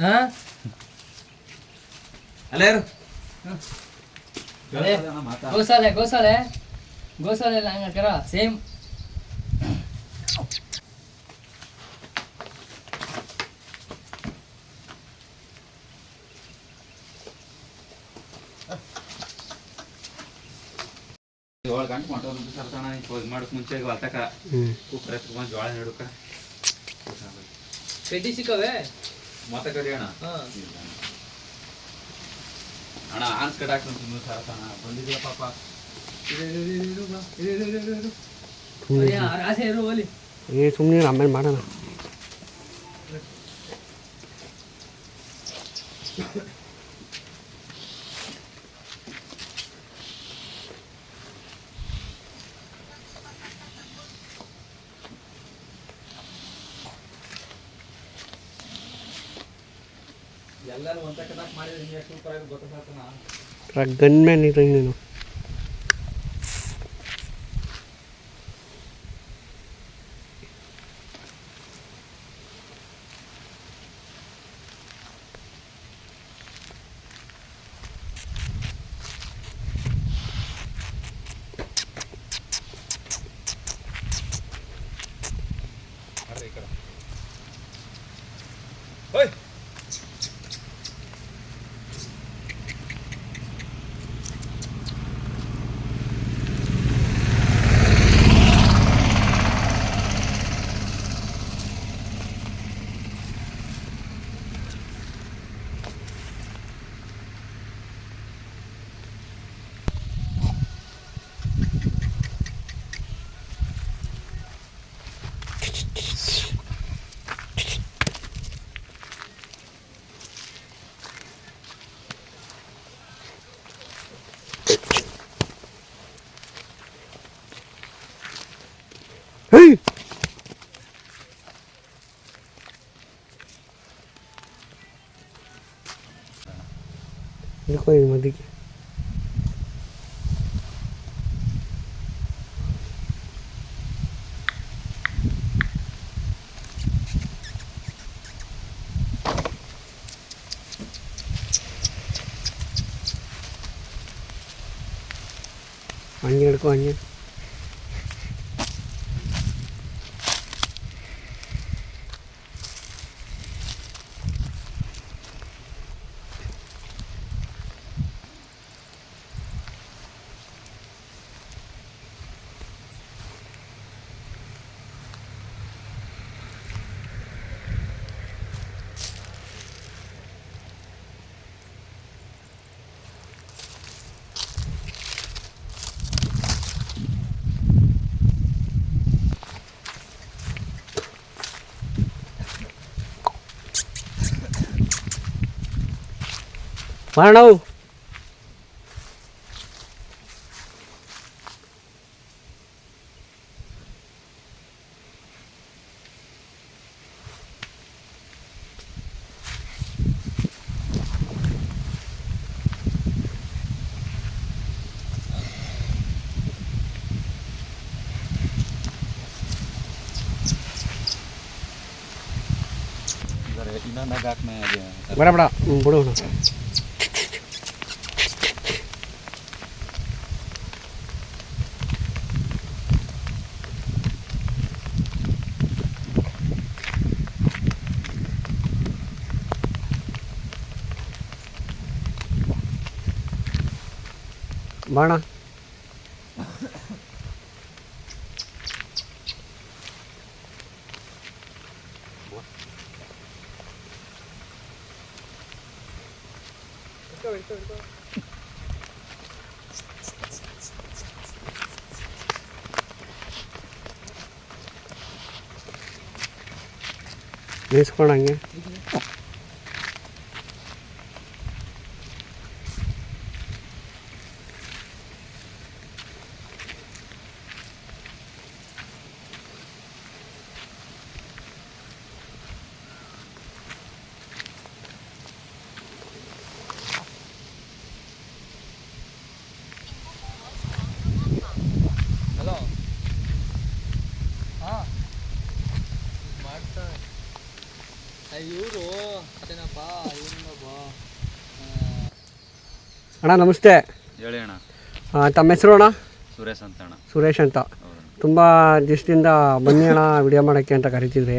ಹಾ. ಅಲ್ಲ ಗೋಸಾಲೆ ಗೋಸಾಲೆ ಗೋಸಾಲೆ ಎಲ್ಲ ಹಂಗಾಕರ ಸೇಮ್ ಏಳು ಗಂಟೆ ಹೊಂಟೋದು ಸರ್ತಾನ ಇದು ಮಾಡಕ್ ಮುಂಚೆ ಹೊಲ್ತಕ ಕುಕ್ಕರ್ ಎತ್ಕೊಂಡ್ ಜೋಳ ನೆಡುಕ. ಪೆಟ್ಟಿ ಸಿಕ್ಕವೆ? ಮತ್ತೆ ಕರಿ ಅಣ್ಣ. ಹಾ. ಅಣ್ಣ ಆನ್ಸ್ ಕಟ್ ಹಾಕ್ತಾನೆ ಸುಮ್ಮನೆ ಸರ್ತಾನ ಬಂದಿದ್ಯಾ ಪಾಪ? ಏ ಸುಮ್ಮನೆ ಆಮೇಲೆ ಮಾಡೋಣ. ಒಂದ ಕಟಾಕ್ ಮಾಡಿದ್ರೆ ಹಿಂಗೆ ಸೂಪರ್ ಆಗಿ ഇത് കുഴിമതിക്ക് മഞ്ഞെടുക്കും മഞ്ഞെടുക്കും ಹಂಗೆ ಹಿಡ್ಕೊ ಹಂಗೆ ಮಾಡೋಣ ಇನ್ನೊಂದಾಗ ಹಾಕ್ಮೆ ಅದೇ ಬೇಡ ಬೇಡ ಹ್ಞೂ ಬಿಡೋಣ ಬಾಣ ನಿಲ್ಸ್ಕೊಂಡು ಹಂಗೆ ಹಲೋ ಹಾ ಮಾಡ್ತಾ ಅಣ್ಣ ನಮಸ್ತೆ. ಹೇಳಿ ಅಣ್ಣ. ತಮ್ಮ ಹೆಸರು ಅಣ್ಣ? ಸುರೇಶ್ ಅಂತ ಅಣ್ಣ. ಸುರೇಶ್ ಅಂತ. ತುಂಬ ದಿವಸದಿಂದ ಬನ್ನಿ ಅಣ್ಣ ವಿಡಿಯೋ ಮಾಡೋಕ್ಕೆ ಅಂತ ಕರಿತಿದ್ರಿ.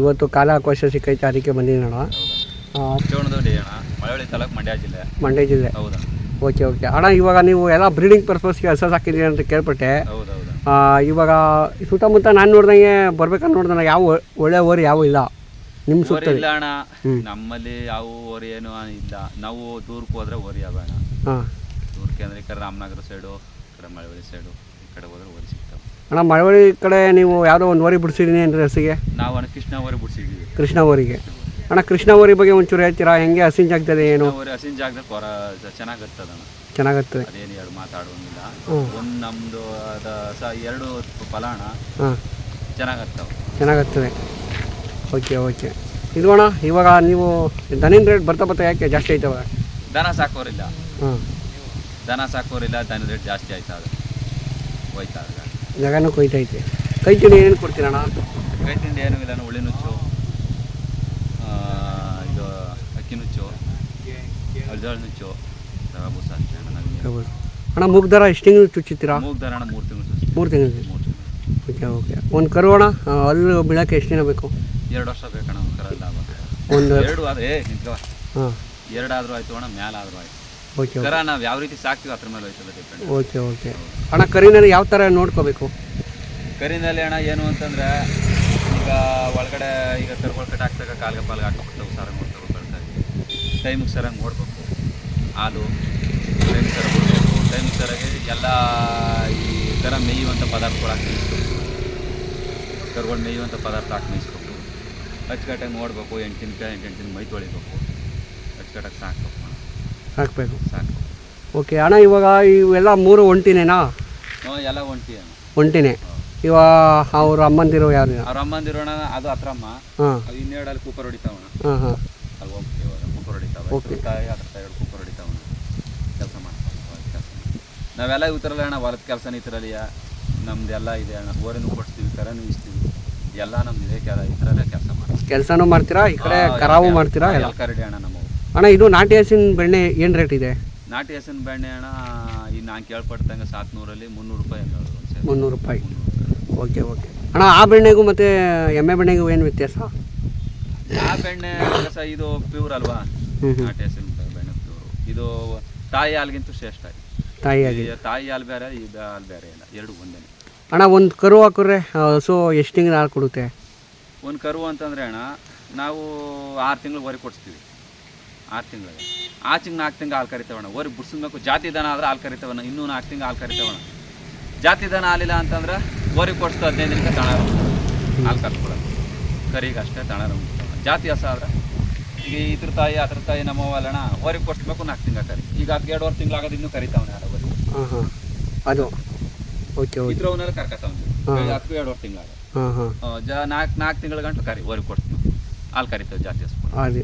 ಇವತ್ತು ಕಾಲ ಕಾಲಾವಕಾಶ ಸಿಕ್ಕೈತೆ ಅದಕ್ಕೆ ಬಂದಿದ್ದೀನಿ ಅಣ್ಣ. ಮಳವಳ್ಳಿ ತಾಲೂಕು ಮಂಡ್ಯ ಜಿಲ್ಲೆ. ಮಂಡ್ಯ ಜಿಲ್ಲೆ. ಹೌದಣ್ಣ ಓಕೆ ಓಕೆ. ಅಣ್ಣ ಇವಾಗ ನೀವು ಎಲ್ಲ ಬ್ರೀಡಿಂಗ್ ಪರ್ಪಸ್ಗೆ ಹಸ ಹಾಕಿದ್ದೀರಿ ಅಂತ ಕೇಳ್ಪಟ್ಟೆ. ಇವಾಗ ಸುತ್ತಮುತ್ತ ನಾನು ನೋಡ್ದಂಗೆ ಬರ್ಬೇಕಂತ ನೋಡ್ದಂಗೆ ಯಾವ ಒಳ್ಳೆ ಓರಿ ಯಾವ ಇಲ್ಲ. ನಿಮ್ಮ ಸುತ್ತ ಇಲ್ಲ ಅಣ್ಣ ನಮ್ಮಲ್ಲಿ ಯಾವ ಓರಿ ಏನು ಇಲ್ಲ. ನಾವು ದೂರಕ್ಕೆ ಹೋದ್ರೆ ಓರಿ ಅವ ಅಣ್ಣ ಹಾಂ. ದೂರಕ್ಕೆ ಅಂದ್ರೆ ಈ ಕಡೆ ರಾಮನಗರ ಸೈಡು ಈ ಕಡೆ ಮಳವಳ್ಳಿ ಸೈಡು ಈ ಕಡೆ ಹೋದ್ರೆ ಓರಿ ಸಿಗ್ತಾವೆ. ಅಣ್ಣ ಮಳವಳ್ಳಿ ಕಡೆ ನೀವು ಯಾವುದೋ ಒಂದು ಓರಿ ಬಿಡಿಸಿದ್ದೀನಿ ಅಂದರೆ ಹಸಿಗೆ ನಾವು ಅಣ್ಣ ಕೃಷ್ಣ ಓರಿ ಬಿಡ್ಸಿದ್ದೀವಿ ಕೃಷ್ಣ ಓರಿಗೆ. ಅಣ್ಣ ಕೃಷ್ಣ ಓರಿ ಬಗ್ಗೆ ಒಂಚೂರು ಹೇಳ್ತೀರಾ? ಹೆಂಗೆ ಹಸಿನ ಜಾಗದಲ್ಲಿ ಏನು? ಓರಿ ಹಸಿನ ಜಾಗದಾಗ ಹೊರ ಚೆನ್ನಾಗಿ ಅಣ್ಣ. ಚೆನ್ನಾಗತ್ತೆ. ಅದೇನು ಎರಡು ಮಾತಾಡುವಂಗಿಲ್ಲ. ಹ್ಮ್. ಒಂದು ನಮ್ಮದು ಅದ ಸ ಎರಡು ಫಲ ಅಣ್ಣ ಹಾಂ. ಚೆನ್ನಾಗತ್ತವೆ. ಚೆನ್ನಾಗತ್ತದೆ. Okay okay. ಇದು ಅಣ್ಣ ಇವಾಗ ನೀವು ದನಿನ ರೇಟ್ ಬರ್ತಾ ಬರ್ತಾ ಯಾಕೆ ಜಾಸ್ತಿ ಆಯ್ತವ ದನ ಸಾಕೋರಿಲ್ಲ. ಹಾಂ ದನ ಸಾಕೋರಿಲ್ಲ ದನ ರೇಟ್ ಜಾಸ್ತಿ ಆಯ್ತಾ ಅದು ಹೋಯ್ತಾ ಜಾಗನೂ ಕೊಯ್ತೈತೆ ಕೈ ತಿಂಡಿ ಏನೇನು ಕೊಡ್ತೀರಣ್ಣ? ಕೈ ತಿಂಡಿ ಏನೂ ಇಲ್ಲ ಉಳಿ ನುಚ್ಚು ಇದು ಅಕ್ಕಿ ನುಚ್ಚು ಅಲ್ಜಾಳ ನುಚ್ಚು ಅಣ್ಣ ಮೂಗ್ ದರ ಎಷ್ಟು ತಿಂಗಳು ಚುಚ್ಚುತ್ತೀರಾ? ಮೂಗ್ ದರ ಅಣ್ಣ ಮೂರು ತಿಂಗಳು ಮೂರು ತಿಂಗಳು. Okay okay. ಒಂದು ಕರು ಅಣ್ಣ ಅಲ್ಲಿ ಬೀಳಕ್ಕೆ ಎಷ್ಟು ದಿನ ಬೇಕು? ಎರಡು ವರ್ಷ ಒಂಥರ ಲಾಭ. ಒಂದು ಎರಡು ಆದ್ರೆ ಏ ನಿಂತ್ಕವ ಹಾಂ. ಎರಡಾದ್ರೂ ಆಯ್ತು ಅಣ್ಣ ಮ್ಯಾಲಾದ್ರೂ ಆಯ್ತು. ಓಕೆ ಕರ ನಾವು ಯಾವ ರೀತಿ ಸಾಕ್ತೀವಿ ಅದ್ರ ಮೇಲೆ ಹೋಯ್ತದೆ ಡಿಪೆಂಡ್ ಓಕೆ ಓಕೆ. ಅಣ್ಣ ಕರಿನಲ್ಲಿ ಯಾವ ಥರ ನೋಡ್ಕೋಬೇಕು? ಕರಿನಲ್ಲಿ ಅಣ್ಣ ಏನು ಅಂತಂದ್ರೆ ಈಗ ಒಳಗಡೆ ಈಗ ಕರ್ಗೊಳ್ ಕಟ್ ಹಾಕ್ದಾಗ ಕಾಲ್ಗೆ ಪಾಲ್ಗೆ ಹಾಕ್ಬಿಡ್ತಾವೆ ಸರ ನೋಡ್ತಾವೆ ಟೈಮಿಗೆ ಟೈಮಿಗೆ ಸರಂಗೆ ನೋಡ್ಬೇಕು. ಹಾಲು ಟೈಮಿಗೆ ಸರ ಕೊಡಬೇಕು ಟೈಮಿಗೆ ಸರಾಗಿ ಎಲ್ಲ ಈ ಥರ ಮೇಯುವಂಥ ಪದಾರ್ಥಗಳು ಹಾಕಿ ಮೇಯಿಸ್ಕೊಬೇಕು ಕರ್ಗಳು ಮೇಯುವಂಥ ಪದಾರ್ಥ ಹಾಕಿ ಮೇಯಿಸ್ಬೇಕು. ಅಚ್ಚುಕಟ್ಟಾಗಿ ನೋಡಬೇಕು ಎಂಟು ದಿನಕ್ಕೆ ಎಂಟು ಎಂಟು ದಿನ ಮೈ ತೊಳಿಬೇಕು. ಅಚ್ಚುಕಟ್ಟಾಗಿ ಸಾಕ್ಬೇಕು. ಸಾಕಬೇಕು. ಸಾಕು ಓಕೆ ಅಣ್ಣ ಇವಾಗ ಇವೆಲ್ಲ ಮೂರು ಒಂಟಿನೇನಾ? ಹ್ಞೂ ಎಲ್ಲ ಒಂಟಿ ಅಣ್ಣ. ಒಂಟಿನೇ. ಇವಾಗ ಅವ್ರ ಅಮ್ಮಂದಿರು ಯಾರು? ಅವ್ರ ಅಮ್ಮಂದಿರೋಣ ಅದು ಹತ್ರಮ್ಮ. ಹಾಂ. ಅದು ಇನ್ನೆರಡು ಅಲ್ಲಿ ಕೂಪರ್ ಹೊಡಿತಾವಣ ಹಾಂ ಹಾಂ. ಅಲ್ಲಿ ಹೋಗ್ತೀವಿ ಕುಕ್ಕರ್ ಹೊಡಿತಾವೆ. Okay. ತಾಯಿ ಕೂಪರ್ ಹೊಡಿತಾವಣ ಕೆಲಸ ಮಾಡ್ತಾವೆ ಕೆಲಸ ನಾವೆಲ್ಲ ಇವತ್ತರಲ್ಲ ಅಣ್ಣ ಹೊಲದ ಕೆಲಸ ಇತರಲ್ಲಿ ನಮ್ದು ಎಲ್ಲ ಇದೆ ಅಣ್ಣ. ಓರಿನೂ ಕೊಡ್ತೀವಿ ಕರೆನೂ ಇಸ್ತೀವಿ. ಎಲ್ಲ ನಮ್ದು ಇದೆ ಕೆಲಸ ಮಾಡ್ತೀವಿ ಕೆಲಸನೂ ಮಾಡ್ತೀರಾ? ಈ ಕಡೆ ಕರಾವು ಮಾಡ್ತೀರಾ ಎಲ್ಲ ಕರಡಿ ಅಣ್ಣ ನಮ್ಮವು. ಅಣ್ಣ ಇದು ನಾಟಿ ಹಸಿನ ಬೆಣ್ಣೆ ಏನು ರೇಟ್ ಇದೆ? ನಾಟಿ ಹಸಿನ ಬೆಣ್ಣೆ ಅಣ್ಣ ಈ ನಾನು ಕೇಳ್ಪಟ್ಟಂಗೆ ಸಾತ್ನೂರಲ್ಲಿ ಮುನ್ನೂರು ರೂಪಾಯಿ ಅಂತ ಹೇಳಿದ್ರು. ಮುನ್ನೂರು ರೂಪಾಯಿ. ಮುನ್ನೂರು ರೂಪಾಯಿ. Okay okay. ಅಣ್ಣ ಆ ಬೆಣ್ಣೆಗೂ ಮತ್ತು ಎಮ್ಮೆ ಬೆಣ್ಣೆಗೂ ಏನು ವ್ಯತ್ಯಾಸ? ಆ ಬೆಣ್ಣೆ ಕೆಲಸ ಇದು ಪ್ಯೂರ್ ಅಲ್ವಾ? ನಾಟಿ ಹಸಿನ ಬೆಣ್ಣೆ ಪ್ಯೂರು ಇದು ತಾಯಿ ಹಾಲ್ಗಿಂತ ಶ್ರೇಷ್ಠ ತಾಯಿ ಈ ತಾಯಿ ಹಾಲು ಬೇರೆ ಇದು ಹಾಲು ಬೇರೆ ಇಲ್ಲ. ಎರಡು ಒಂದೇ ಅಣ್ಣ ಒಂದು ಕರು ಹಾಕಿದ್ರೆ ಹಸು ಎಷ್ಟು ತಿಂಗಳು ಹಾಲು ಕೊಡುತ್ತೆ? ಒಂದು ಕರು ಅಂತಂದ್ರೆ ಅಣ್ಣ ನಾವು ಆರು ತಿಂಗಳು ವರೆ ಕೊಡಿಸ್ತೀವಿ. ಆರು ತಿಂಗಳಿಗೆ. ಆಚಿಗೆ ನಾಲ್ಕು ತಿಂಗಳು ಹಾಲು ಕರಿತಾವಣ್ಣ ಒರಿ ಬಿಡಿಸ್ಬೇಕು ಜಾತಿ ದನ ಆದ್ರೆ ಹಾಲು ಕರಿತಾವಣ್ಣ ಇನ್ನೂ ನಾಲ್ಕು ತಿಂಗಳು ಹಾಲು ಕರಿತಾವಣ್ಣ ಜಾತಿ ದನ ಹಾಲಿಲ್ಲ ಅಂತಂದ್ರೆ ವರೆ ಕೊಡಿಸ್ತು ಹದಿನೈದು ದಿನಕ್ಕೆ ತಣ ಹಾಲು ಕರ್ಸ್ಕೊಳೋದು ಕರಿಗೆ ಅಷ್ಟೇ ತಣ ಜಾತಿ ಹಸ ಆದ್ರೆ ಈಗ ಇದ್ರ ತಾಯಿ ಅದ್ರ ತಾಯಿ ನಮ್ಮವಲ್ಲಣ್ಣ ವರೆ ಕೊಡಿಸ್ಬೇಕು ನಾಲ್ಕು ತಿಂಗಳು ಕರಿ. ಈಗ ಹತ್ತು ಎರಡುವರೆ ತಿಂಗಳು ಆಗೋದು ಇನ್ನೂ ಕರಿತಾವಣ್ಣ ವರೆ. ಅದು ಓಕೆ ಓಕೆ ಇದ್ರವನ್ನೆಲ್ಲ ಕರ್ಕತಾವಣ್ಣ ಹಾ. ಅದಕ್ಕೂ ಎರಡುವರೆ ತಿಂಗಳ ಹಾಂ ಹಾಂ. ಜ ನಾಲ್ಕು ನಾಲ್ಕು ತಿಂಗಳ ಗಂಟು ಕರಿ ಹೊರಗೆ ಕೊಡ್ತೀವಿ ಹಾಲು ಕರಿತೇವೆ ಹಸ್ಕೊಂಡು ಅದೇ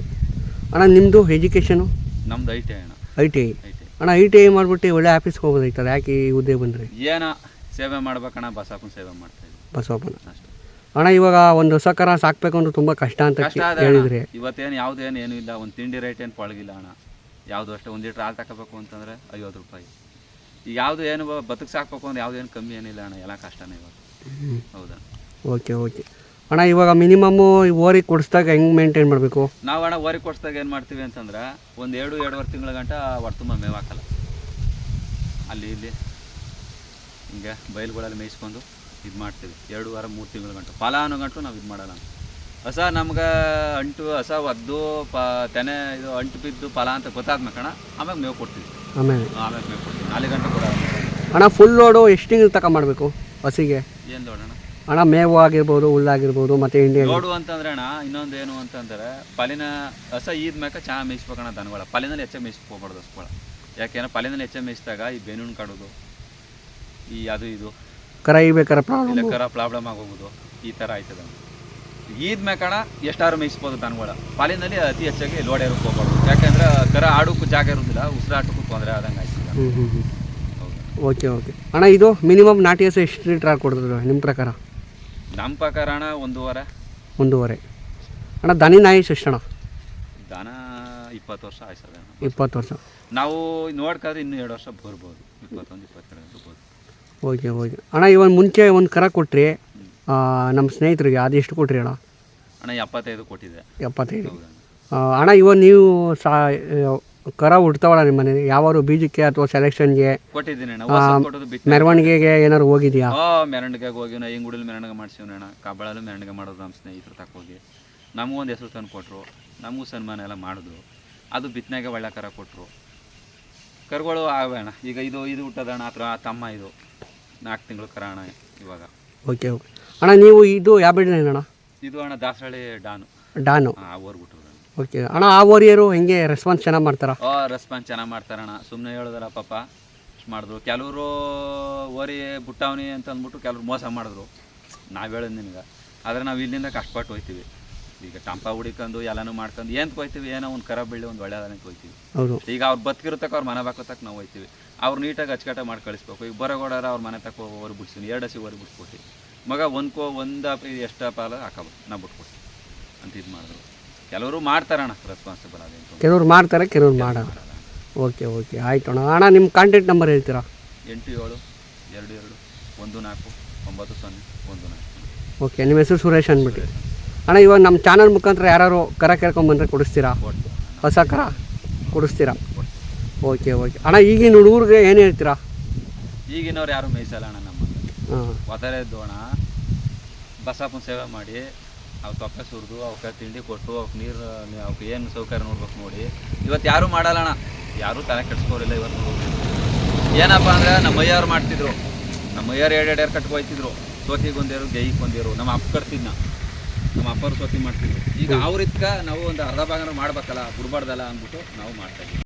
ಅಣ್ಣ ನಿಮ್ಮದು ಎಜುಕೇಷನು ನಮ್ದು ಐ ಅಣ್ಣ. ಐ ಟಿ ಐ ಅಣ್ಣ ಐ ಟಿ ಐ ಮಾಡಿಬಿಟ್ಟು ಒಳ್ಳೆ ಆಫೀಸ್ಗೆ ಹೋಗೋದೈತಲ್ಲ ಯಾಕೆ ಈ ಹುದ್ದೆ ಬಂದ್ರಿ? ಏನ ಸೇವೆ ಮಾಡ್ಬೇಕಣ್ಣ ಬಸಪ್ಪನ ಸೇವೆ ಮಾಡ್ತಾ ಇದ್ದೀವಿ. ಬಸವಪ್ಪನ ಅಷ್ಟೇ. ಅಣ್ಣ ಇವಾಗ ಒಂದು ಹೊಸ ಕರ ಸಾಕ್ಬೇಕು ಅಂದ್ರೆ ತುಂಬಾ ಕಷ್ಟ ಅಂತ ಹೇಳಿದ್ರಿ ಇವತ್ತೇನು ಯಾವುದೇನು ಏನೂ ಇಲ್ಲ. ಒಂದು ತಿಂಡಿ ರೇಟ್ ಏನು ಪಳಗಿಲ್ಲ ಅಣ್ಣ. ಯಾವುದು ಅಷ್ಟೇ ಒಂದು ಲೀಟ್ರ್ ಹಾಲು ತಗೋಬೇಕು ಅಂತಂದ್ರೆ ಐವತ್ತು ರೂಪಾಯಿ. ಈಗ ಯಾವುದು ಏನು ಬದುಕು ಸಾಕ್ಬೇಕು ಅಂದ್ರೆ ಯಾವುದೇನು ಕಮ್ಮಿ ಏನಿಲ್ಲ ಅಣ್ಣ ಎಲ್ಲ ಕಷ್ಟನೇ ಇವಾಗ. ಹೌದಾ? Okay okay. ಅಣ್ಣ ಇವಾಗ ಮಿನಿಮಮ್ಮು ಓರಿ ಕೊಡಿಸ್ದಾಗ ಹೆಂಗೆ ಮೇಂಟೈನ್ ಮಾಡಬೇಕು? ನಾವು ಅಣ್ಣ ಓರಿ ಕೊಡ್ಸ್ದಾಗ ಏನು ಮಾಡ್ತೀವಿ ಅಂತಂದ್ರೆ ಒಂದು ಎರಡು ಎರಡುವರೆ ತಿಂಗಳ ಗಂಟ ಹೊಟ್ಟೆ ತುಂಬ ಮೇವು ಹಾಕಲ್ಲ. ಅಲ್ಲಿ ಇಲ್ಲಿ. ಹಿಂಗೆ ಬಯಲುಗಳಲ್ಲಿ ಮೇಯಿಸ್ಕೊಂಡು ಇದು ಮಾಡ್ತೀವಿ. ಎರಡು ವಾರ ಮೂರು ತಿಂಗಳ ಗಂಟು. ಫಲ ಅನ್ನೋ ಗಂಟು ನಾವು ಇದು ಮಾಡಲ್ಲ ಹೊಸ ನಮ್ಗೆ ಅಂಟು ಹೊಸ ಒದ್ದು ಪ ತೆನೆ ಇದು ಅಂಟು ಬಿದ್ದು ಫಲ ಅಂತ ಗೊತ್ತಾದ್ಮೇಕಣ ಆಮೇಲೆ ಮೇವು ಕೊಡ್ತೀವಿ. ಆಮೇಲೆ? ಆಮೇಲೆ ಮೇವು ಕೊಡ್ತೀವಿ. ನಾಲ್ಕು ಗಂಟೆ ಕೂಡ ಅಣ್ಣ ಫುಲ್ ಲೋಡು ಎಷ್ಟು ಮಾಡಬೇಕು ಹಸಿಗೆ? ಏನು ನೋಡೋಣ ಅಣ್ಣ? ಮೇವು ಆಗಿರ್ಬೋದು ಹುಲ್ಲಾಗಿರ್ಬೋದು ಮತ್ತು ಇಂಡಿಯನ್ ಲೋಡು ನೋಡು ಅಂತಂದ್ರೆ ಅಣ್ಣ ಇನ್ನೊಂದು ಏನು ಅಂತಂದ್ರೆ ಪಲಿನ ಹಸ ಈದ್ ಮ್ಯಾಕ ಚೆನ್ನಾಗಿ ಮೇಯಿಸ್ಬೇಕಣ್ಣ ದನಗಳ. ಪಲಿನಲ್ಲಿ ಹೆಚ್ಚೆ ಮೇಯಿಸ್ಬೇಕು ಹೋಗ್ಬಾರ್ದು ಹಸ್ಗಳ ಯಾಕೆಂದ್ರೆ ಪಲಿನಲ್ಲಿ ಹೆಚ್ಚೆ ಮೇಯಿಸಿದಾಗ ಈ ಬೆನ್ನು ಕಾಡೋದು ಈ ಅದು ಇದು. ಕರ ಈ ಇಲ್ಲ ಪ್ರಾಬ್ಲಮ್ ಕರ ಪ್ರಾಬ್ಲಮ್ ಆಗೋಗೋದು. ಈ ಥರ ಆಯ್ತದ ಈದ್ ಮೇಕಣ ಎಷ್ಟಾರು ಮೇಯಿಸ್ಬೋದು ದನಗಳ. ಪಾಲಿನಲ್ಲಿ ಅತಿ ಹೆಚ್ಚಾಗಿ ಲೋಡ್ ಏರಕ್ಕೆ ಹೋಗ್ಬಾರ್ದು. ಯಾಕೆಂದ್ರೆ ಕರ ಆಡೋಕ್ಕೂ ಜಾಗ ಇರೋದಿಲ್ಲ ಉಸಿರಾಟಕ್ಕೂ ತೊಂದರೆ ಆದಂಗೆ ಆಯ್ತದ ಹ್ಞೂ ಹ್ಞೂ ಹ್ಞೂ ಓಕೆ ಓಕೆ. ಅಣ್ಣ ಇದು ಮಿನಿಮಮ್ ನಾಟಿ ಹಸು ಎಷ್ಟು ಲೀಟ್ರ್ ಹಾಲು ಕೊಡ್ತದೆ ನಿಮ್ಮ ಪ್ರಕಾರ? ನಮ್ಮ ಪ್ರಕಾರ ಅಣ್ಣ ಒಂದೂವರೆ. ಒಂದೂವರೆ. ಅಣ್ಣ ದನಿ ನಾಯಿ ಎಷ್ಟು ಅಣ್ಣ? ದನ ಇಪ್ಪತ್ತು ವರ್ಷ ಆಯ್ಸದ ಇಪ್ಪತ್ತು ವರ್ಷ. ನಾವು ನೋಡ್ಕಾದ್ರೆ ಇನ್ನೂ ಎರಡು ವರ್ಷ ಬರ್ಬೋದು. ಇಪ್ಪತ್ತೊಂದು ಇಪ್ಪತ್ತೆರಡು ಬರ್ಬೋದು. Okay okay. ಅಣ್ಣ ಇವನ್ ಮುಂಚೆ ಒಂದು ಕರ ಕೊಟ್ರಿ ನಮ್ಮ ಸ್ನೇಹಿತರಿಗೆ ಅದು ಎಷ್ಟು ಕೊಟ್ರಿ ಅಣ್ಣ. ಅಣ್ಣ ಎಪ್ಪತ್ತೈದು ಕೊಟ್ಟಿದೆ. ಎಪ್ಪತ್ತೈದು. ಆ, ಅಣ್ಣ ಇವಾಗ ನೀವು ಸಾ ಆ, ಕರ ಹುಡ್ತಾವಲ್ಲ ನಿಮ್ಮ ಮನೆ ಯಾವಾರು ಬೀಜಕ್ಕೆ ಅಥವಾ ಸೆಲೆಕ್ಷನ್ಗೆ ಮೆರವಣಿಗೆಗೆ ಏನಾರು ಹೋಗಿದ್ಯಾ? ಮೆರವಣಿಗೆಗೆ ಹೋಗಿ ಹಿಂಗುಡಲ್ಲಿ ಮೆರವಣಿಗೆ ಮಾಡ್ಸಿವ್ನಿ ಅಣ್ಣ. ಕಬ್ಬಳಲ್ಲಿ ಮೆರವಣಿಗೆ ಮಾಡೋದು ನಮ್ಮ ಸ್ನೇಹಿತರು ತಕ್ಕೋಗಿ ನಮಗೂ ಒಂದು ಹೆಸರು ತಂದು ಕೊಟ್ಟರು ನಮಗೂ ಸನ್ಮಾನ ಎಲ್ಲ ಮಾಡಿದ್ರು. ಅದು ಬಿತ್ತನೆಗೆ ಒಳ್ಳೆ ಕರ ಕೊಟ್ಟರು ಕರುಗಳು ಆಗಬೇಡ ಅಣ್ಣ. ಈಗ ಇದು ಇದು ಹುಟ್ಟದಣ್ಣ ಹತ್ರ ತಮ್ಮ ಇದು. ನಾಲ್ಕು ತಿಂಗಳು ಕರ ಅಣ್ಣ ಇವಾಗ. ಓಕೆ ಓಕೆ ಅಣ್ಣ ನೀವು ಇದು ಯಾವ ಬಿಡ್ರಿ ಅಣ್ಣ? ಇದು ಅಣ್ಣ ದಾಸರಳ್ಳಿ ಡಾನು. ಡಾನು? ಆ ಓರ್ ಬಿಟ್ಟರು ಓಕೆ ಅಣ್ಣ ಆ ಓರಿಯರು ಹೆಂಗೆ ರೆಸ್ಪಾನ್ಸ್ ಚೆನ್ನಾಗಿ ಮಾಡ್ತಾರ? ಓ ರೆಸ್ಪಾನ್ಸ್ ಚೆನ್ನಾಗಿ ಮಾಡ್ತಾರಣ್ಣ ಸುಮ್ಮನೆ ಹೇಳಿದ್ರ ಪಾಪ. ಮಾಡಿದ್ರು. ಕೆಲವರು ಓರಿ ಬುಟ್ಟವನಿ ಅಂತ ಅಂದ್ಬಿಟ್ಟು ಕೆಲವ್ರು ಮೋಸ ಮಾಡಿದ್ರು. ನಾವು ಹೇಳೋದು ನಿನಗೆ. ಆದರೆ ನಾವು ಇಲ್ಲಿಂದ ಕಷ್ಟಪಟ್ಟು ಹೋಯ್ತೀವಿ. ಈಗ ಟಂಪ ಹುಡಿಕೊಂಡು ಎಲ್ಲಾನು ಮಾಡ್ಕೊಂಡು ಏನು ಹೋಯ್ತೀವಿ ಏನೋ ಒಂದು ಕರ ಬೆಳ್ಳಿ ಒಂದು ಒಳ್ಳೆಯದನ್ನ ಹೋಯ್ತೀವಿ ಹೌದು. ಈಗ ಅವ್ರು ಬದುಕಿರತಕ್ಕ ಅವ್ರ ಮನೆ ಬಾಕೋತಕ್ಕ ನಾವು ಹೋಯ್ತೀವಿ. ಅವ್ರು ನೀಟಾಗಿ ಅಚ್ಚುಕಟ್ಟ ಮಾಡಿ ಕಳಿಸ್ಬೇಕು ಈಗ ಬರೋಗೋಡಾರ ಅವ್ರ ಮನೆ ತಕ್ಕ ಓರಿ ಬಿಡ್ತೀನಿ ಎರಡು ಹಸಿ ಓರಿ ಬಿಟ್ಕೊಟ್ಟು ಮಗ ಒಂದು ಕೋ ಒಂದು ಎಷ್ಟು ಪಾಲ ಹಾಕಬೇಕು ನಾ ಬಿಟ್ಕೊಡ್ತೀನಿ. ಅಂತ ಇದು ಮಾಡಿದ್ರು. ಕೆಲವರು ಮಾಡ್ತಾರಣ್ಣ ರೆಸ್ಪಾನ್ಸಿಬಲ್ ಅದೇನು ಕೆಲವರು ಮಾಡ್ತಾರೆ ಕೆಲವ್ರು ಮಾಡಲ್ಲ. Okay okay. ಆಯಿತು ಅಣ್ಣ. ಅಣ್ಣ ನಿಮ್ಮ ಕಾಂಟ್ಯಾಕ್ಟ್ ನಂಬರ್ ಹೇಳ್ತೀರಾ? ಎಂಟು ಏಳು ಎರಡು ಎರಡು ಒಂದು ನಾಲ್ಕು ಒಂಬತ್ತು ಸೊನ್ನೆ ಒಂದು ನಾಲ್ಕು. ಓಕೆ ನಿಮ್ಮ ಹೆಸರು ಸುರೇಶ್ ಅಂದ್ಬಿಟ್ಟು. ಅಣ್ಣ ಇವಾಗ ನಮ್ಮ ಚಾನಲ್ ಮುಖಾಂತರ ಯಾರು ಕರ ಕೇಳ್ಕೊಂಬಂದ್ರೆ ಕೊಡಿಸ್ತೀರಾ? ಹೊಸ ಕರ ಕೊಡಿಸ್ತೀರಾ? Okay okay. ಅಣ್ಣ ಈಗಿನ ಹುಡುಗರಿಗೆ ಏನು ಹೇಳ್ತೀರಾ? ಈಗಿನವ್ರು ಯಾರು ಮೇಯಿಸಲ್ಲ ಅಣ್ಣ ಒತ್ತಾರೆ ದೋಣ ಬಸಪ್ಪನ ಸೇವೆ ಮಾಡಿ. ಅವು ತೊಕ್ಕ ಸುರಿದು ಅವಕ್ಕೆ ತಿಂಡಿ ಕೊಟ್ಟು ಅವಕ್ಕೆ ನೀರು ಅವಕ್ಕೆ ಏನು ಸೌಕರ್ಯ ನೋಡ್ಬೇಕು ನೋಡಿ. ಇವತ್ತು ಯಾರೂ ಮಾಡಲ್ಲಣ ಯಾರೂ ತಲೆ ಕೆಡ್ಸ್ಕೋರಿಲ್ಲ ಇವತ್ತು. ಏನಪ್ಪ ಅಂದ್ರೆ ನಮ್ಮ ಅಯ್ಯವ್ರು ಮಾಡ್ತಿದ್ರು. ನಮ್ಮ ಅಯ್ಯವ್ರು ಎರಡು ಎರಡು ಕಟ್ಕೊ ಹೋಯ್ತಿದ್ರು. ಸೋತಿಗೆ ಒಂದೇರು ಗೈಗೆ ಒಂದೇರು ನಮ್ಮ ಅಪ್ಪ ಕಟ್ತಿದ್ನ. ನಮ್ಮ ಅಪ್ಪರು ಸೋತಿ ಮಾಡ್ತಿದ್ರು. ಈಗ ಅವ್ರಿದ್ಕ ನಾವು ಒಂದು ಅರ್ಧ ಭಾಗನ ಮಾಡ್ಬೇಕಲ್ಲ ಬಿಡ್ಬಾರ್ದಲ್ಲ ಅಂದ್ಬಿಟ್ಟು ನಾವು ಮಾಡ್ತಾ ಇದ್ದೀವಿ.